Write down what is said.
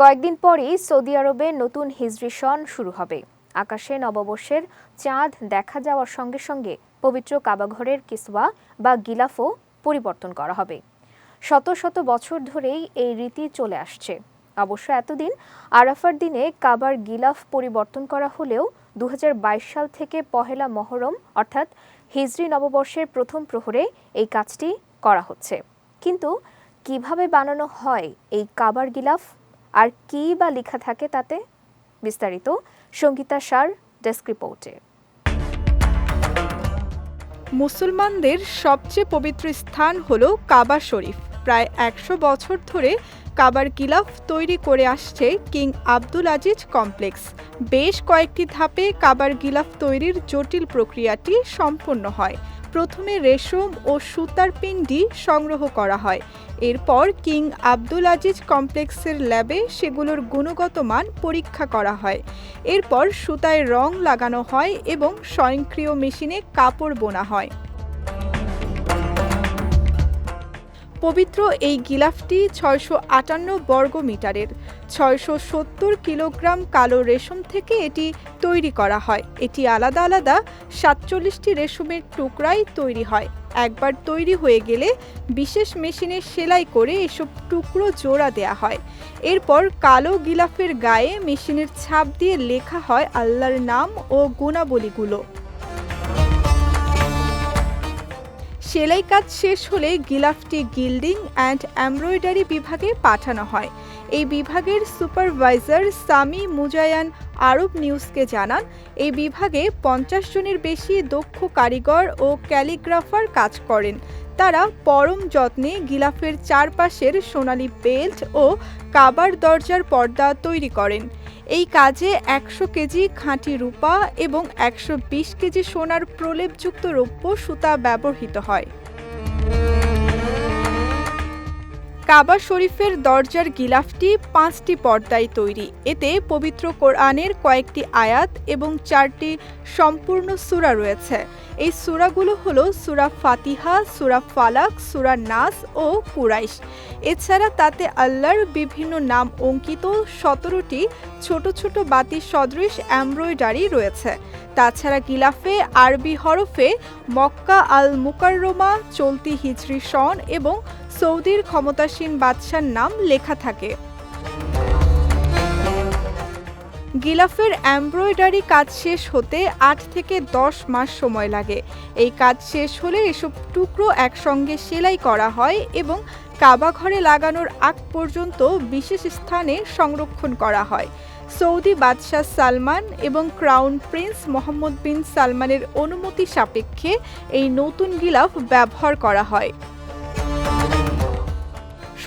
কয়েকদিন পরেই সৌদি আরবে নতুন হিজরি সন শুরু হবে। আকাশে নববর্ষের চাঁদ দেখা যাওয়ার সঙ্গে সঙ্গে পবিত্র কাবাঘরের কিসওয়া বা গিলাফও পরিবর্তন করা হবে। শত শত বছর ধরেই এই রীতি চলে আসছে। অবশ্য এতদিন আরাফার দিনে কাবার গিলাফ পরিবর্তন করা হলেও দু হাজার বাইশ সাল থেকে পহেলা মহরম, অর্থাৎ হিজরি নববর্ষের প্রথম প্রহরে এই কাজটি করা হচ্ছে। কিন্তু কীভাবে বানানো হয় এই কাবার গিলাফ? আর কী বা লেখা থাকে তাতে? বিস্তারিত সঙ্গীতা সার, ডেস্ক রিপোর্টে। মুসলমানদের সবচেয়ে পবিত্র স্থান হল কাবা শরীফ। প্রায় একশো বছর ধরে কাবার গিলাফ তৈরি করে আসছে কিং আব্দুল আজিজ কমপ্লেক্স। বেশ কয়েকটি ধাপে কাবার গিলাফ তৈরির জটিল প্রক্রিয়াটি সম্পন্ন হয়। প্রথমে রেশম ও সুতার পিণ্ডি সংগ্রহ করা হয়। এরপর কিং আব্দুল আজিজ কমপ্লেক্সের ল্যাবে সেগুলোর গুণগত মান পরীক্ষা করা হয়। এরপর সুতায় রং লাগানো হয় এবং স্বয়ংক্রিয় মেশিনে কাপড় বোনা হয়। পবিত্র এই গিলাফটি ছয়শো আটান্ন বর্গ মিটারের, ছয়শো সত্তর কিলোগ্রাম কালো রেশম থেকে এটি তৈরি করা হয়। এটি আলাদা আলাদা সাতচল্লিশটি রেশমের টুকরাই তৈরি হয়। একবার তৈরি হয়ে গেলে বিশেষ মেশিনে সেলাই করে এসব টুকরো জোড়া দেয়া হয়। এরপর কালো গিলাফের গায়ে মেশিনের ছাপ দিয়ে লেখা হয় আল্লাহর নাম ও গুণাবলীগুলো। সেলাই কাজ শেষ হলে গিলাফটি গিল্ডিং অ্যান্ড এমব্রয়ডারি বিভাগে পাঠানো হয়। এই বিভাগের সুপারভাইজার সামি মুজায়ান আরব নিউজকে জানান, এই বিভাগে পঞ্চাশ জনের বেশি দক্ষ কারিগর ও ক্যালিগ্রাফার কাজ করেন। তারা পরম যত্নে গিলাফের চারপাশের সোনালি বেল্ট ও কাবার দরজার পর্দা তৈরি করেন। এই কাজে একশো কেজি খাঁটি রূপা এবং একশো বিশ কেজি সোনার প্রলেপযুক্ত রৌপ্য সুতা ব্যবহৃত হয়। কাবা শরীফের দরজার গিলাফটি পাঁচটি পর্দায় তৈরি। এতে পবিত্র কোরআনের কয়েকটি আয়াত এবং চারটি সম্পূর্ণ সূরা রয়েছে। এই সূরাগুলো হলো সুরা ফাতিহা, সুরা ফালাক, সুরা নাস ও কুরাইশ। এছাড়া তাতে আল্লাহর বিভিন্ন নাম অঙ্কিত সতেরোটি ছোট ছোট বাতি সদৃশ এমব্রয়ডারি রয়েছে। তাছাড়া গিলাফে আরবি হরফে মক্কা আল মুকাররমা চলতি হিজরি সন এবং সৌদির ক্ষমতাসীন বাদশার নাম লেখা থাকে। গিলাফের এমব্রয়ডারি কাজ শেষ হতে আট থেকে দশ মাস সময় লাগে। এই কাজ শেষ হলে এসব টুকরো একসঙ্গে সেলাই করা হয় এবং কাবা ঘরে লাগানোর আগ পর্যন্ত বিশেষ স্থানে সংরক্ষণ করা হয়। সৌদি বাদশাহ সালমান এবং ক্রাউন প্রিন্স মোহাম্মদ বিন সালমানের অনুমতি সাপেক্ষে এই নতুন গিলাফ ব্যবহার করা হয়।